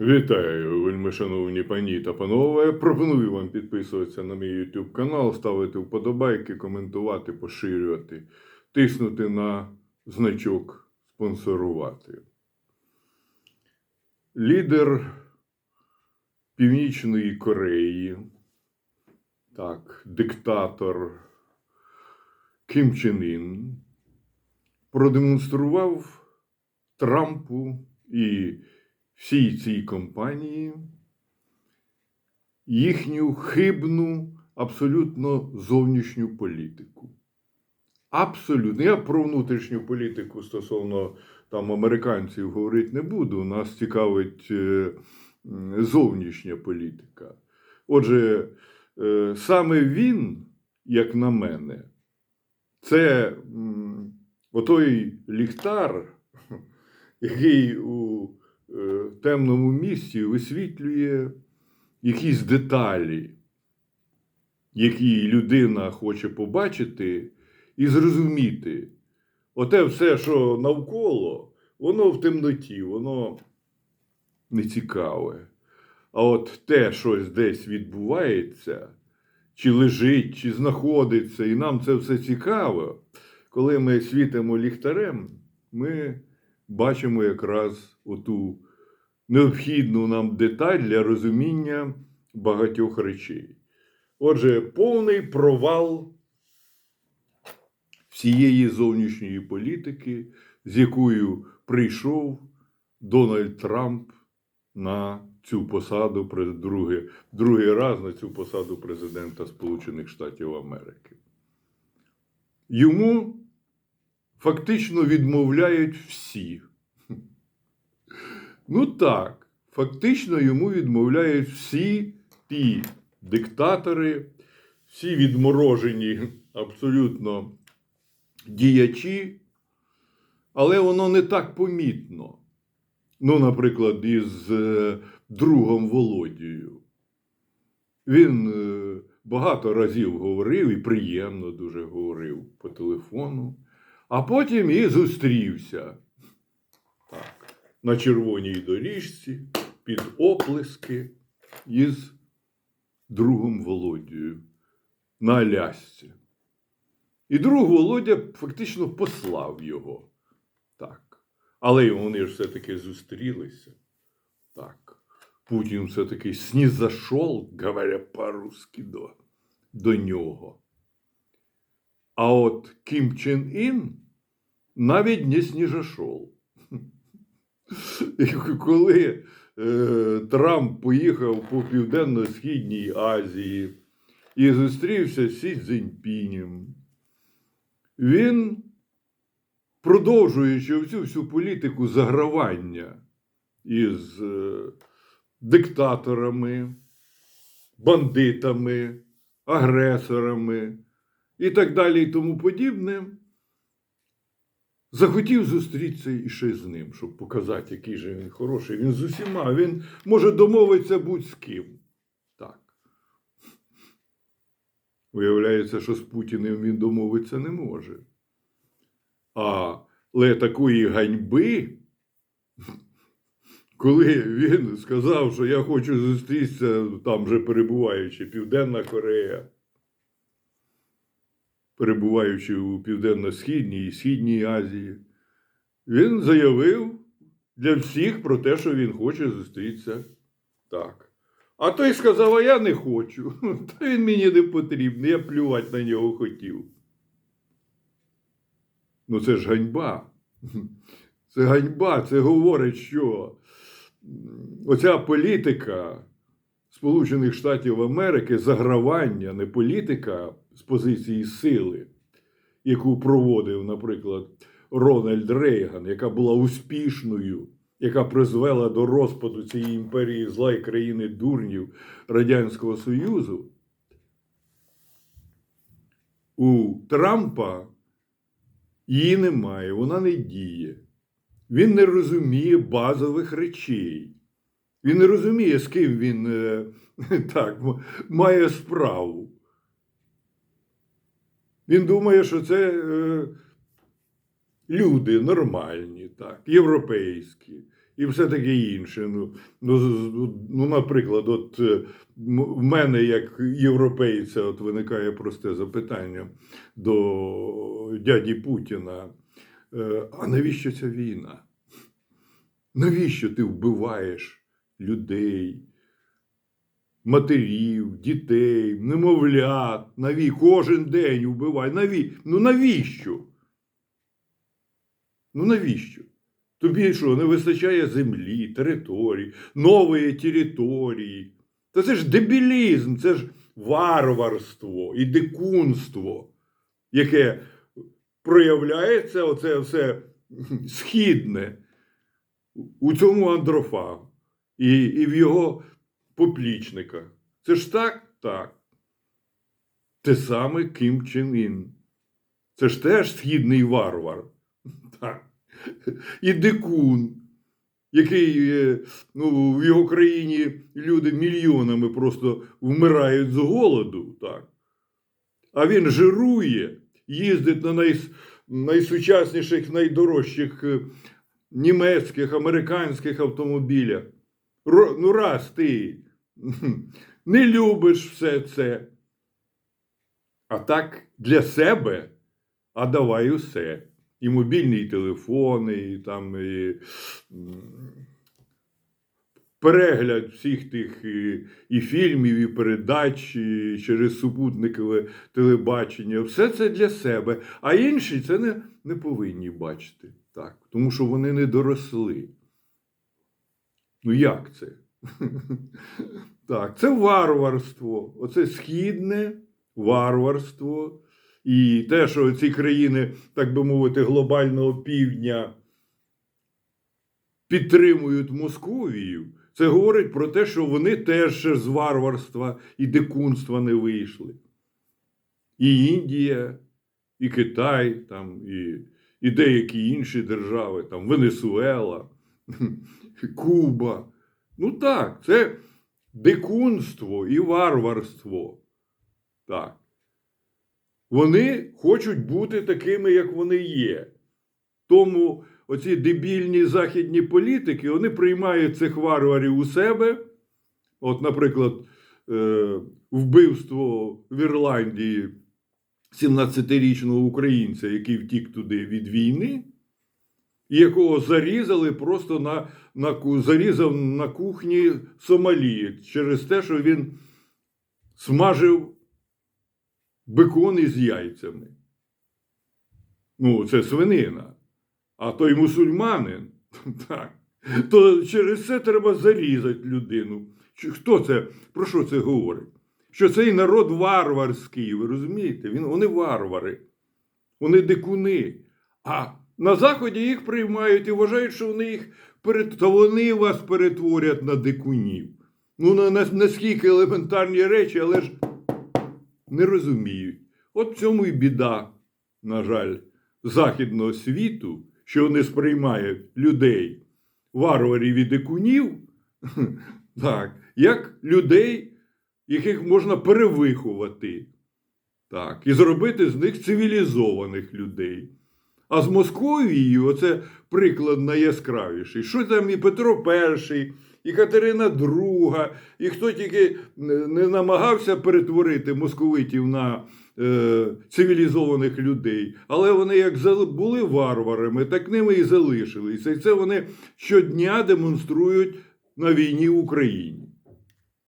Вітаю, вельми шановні пані та панове. Пропоную вам підписуватися на мій YouTube канал, ставити вподобайки, коментувати, поширювати, тиснути на значок спонсорувати. Лідер Північної Кореї, так, диктатор Кім Чен Ін продемонстрував Трампу і всій цій компанії їхню хибну, абсолютно зовнішню політику. Абсолютно. Я про внутрішню політику стосовно там американців говорити не буду. Нас цікавить е, зовнішня політика. Отже, е, саме він, як на мене, це отой ліхтар, який у темному місці висвітлює якісь деталі, які людина хоче побачити і зрозуміти. Оте все, що навколо, воно в темноті, воно не цікаве. А от те, щось десь відбувається, чи лежить, чи знаходиться, і нам це все цікаво, коли ми світимо ліхтарем, ми бачимо якраз оту необхідну нам деталь для розуміння багатьох речей. Отже, повний провал всієї зовнішньої політики, з якою прийшов Дональд Трамп на цю посаду другий, другий раз на цю посаду президента Сполучених Штатів Америки. Йому фактично відмовляють всі. Ну так, фактично йому відмовляють всі ті диктатори, всі відморожені абсолютно діячі, але воно не так помітно. Ну, наприклад, із е, другом Володією. Він е, багато разів говорив і приємно дуже говорив по телефону, а потім і зустрівся. На червоній доріжці під оплески із другом Володією на Алясці. І друг Володя фактично послав його. Так. Але вони ж все-таки зустрілися. Так. Путін все-таки снізашов, говоря по-русски, до, до нього. А от Кім Чен Ін навіть не сніжашов. І коли е, Трамп поїхав по Південно-Східній Азії і зустрівся з Сі Цзіньпінем, він, продовжуючи всю всю політику загравання із е, диктаторами, бандитами, агресорами і так далі, і тому подібне, захотів зустрітися іще з ним, щоб показати, який же він хороший. Він з усіма, він може домовитися будь з ким. Так. Виявляється, що з Путіним він домовитися не може. Але такої ганьби, коли він сказав, що я хочу зустрітися, там вже перебуваючи Південна Корея, перебуваючи у Південно-Східній і Східній Азії, він заявив для всіх про те, що він хоче зустрітися так. А той сказав, а я не хочу. Та він мені не потрібний, я плювати на нього хотів. Ну це ж ганьба. Це ганьба, це говорить, що оця політика Сполучених Штатів Америки, загравання, не політика з позиції сили, яку проводив, наприклад, Рональд Рейган, яка була успішною, яка призвела до розпаду цієї імперії зла і країни дурнів Радянського Союзу. У Трампа її немає, вона не діє. Він не розуміє базових речей. Він не розуміє, з ким він е, так, має справу. Він думає, що це е, люди нормальні, так, європейські, і все таке інше. Ну, ну, ну наприклад, от е, в мене, як європейця, от виникає просте запитання до дяді Путіна. Е, А навіщо ця війна? Навіщо ти вбиваєш людей, матерів, дітей, немовлят? Наві кожен день вбивай. Наві... Ну навіщо? Ну навіщо? Тобі що, не вистачає землі, територій, нової території? Та це ж дебілізм, це ж варварство і дикунство, яке проявляється оце все східне у цьому андрофагу і, і в його поплічниках. Це ж так? Так. Те саме Ким Чен Ін. Це ж теж східний варвар. Так. І дикун, який е, ну, в його країні люди мільйонами просто вмирають з голоду. Так. А він жирує, їздить на найс, найсучасніших, найдорожчих е, німецьких, американських автомобілях. Ну, раз ти не любиш все це. А так для себе, а давай усе. І мобільні телефони, і там і, перегляд всіх тих і, і фільмів, і передач і через супутникове телебачення. Все це для себе. А інші це не, не повинні бачити. Так, тому що вони не доросли. Ну як це? Так, це варварство. Оце східне варварство. І те, що ці країни, так би мовити, глобального півдня підтримують Московію, це говорить про те, що вони теж з варварства і дикунства не вийшли. І Індія, і Китай, там, і, і деякі інші держави, там Венесуела, Куба. Ну так, це дикунство і варварство. Так. Вони хочуть бути такими, як вони є. Тому оці дебільні західні політики вони приймають цих варварів у себе. От, наприклад, е, вбивство в Ірландії 17-річного українця, який втік туди від війни, якого зарізали просто на, на, зарізав на кухні Сомалі через те, що він смажив бекон із яйцями. Ну, це свинина. А той мусульманин, так, то через це треба зарізати людину. Хто це? Про що це говорить? Що цей народ варварський, ви розумієте? Вони варвари, вони дикуни. А на Заході їх приймають і вважають, що вони їх перет... то вони вас перетворять на дикунів. Ну, на, на, наскільки елементарні речі, але ж не розуміють. От в цьому і біда, на жаль, західного світу, що вони сприймають людей, варварів і дикунів, так, як людей, яких можна перевиховати, так, і зробити з них цивілізованих людей. А з Московією оце приклад найяскравіший. Що там і Петро І, і Катерина II, і хто тільки не намагався перетворити московитів на е, цивілізованих людей, але вони як були варварами, так ними і залишилися. І це вони щодня демонструють на війні в Україні.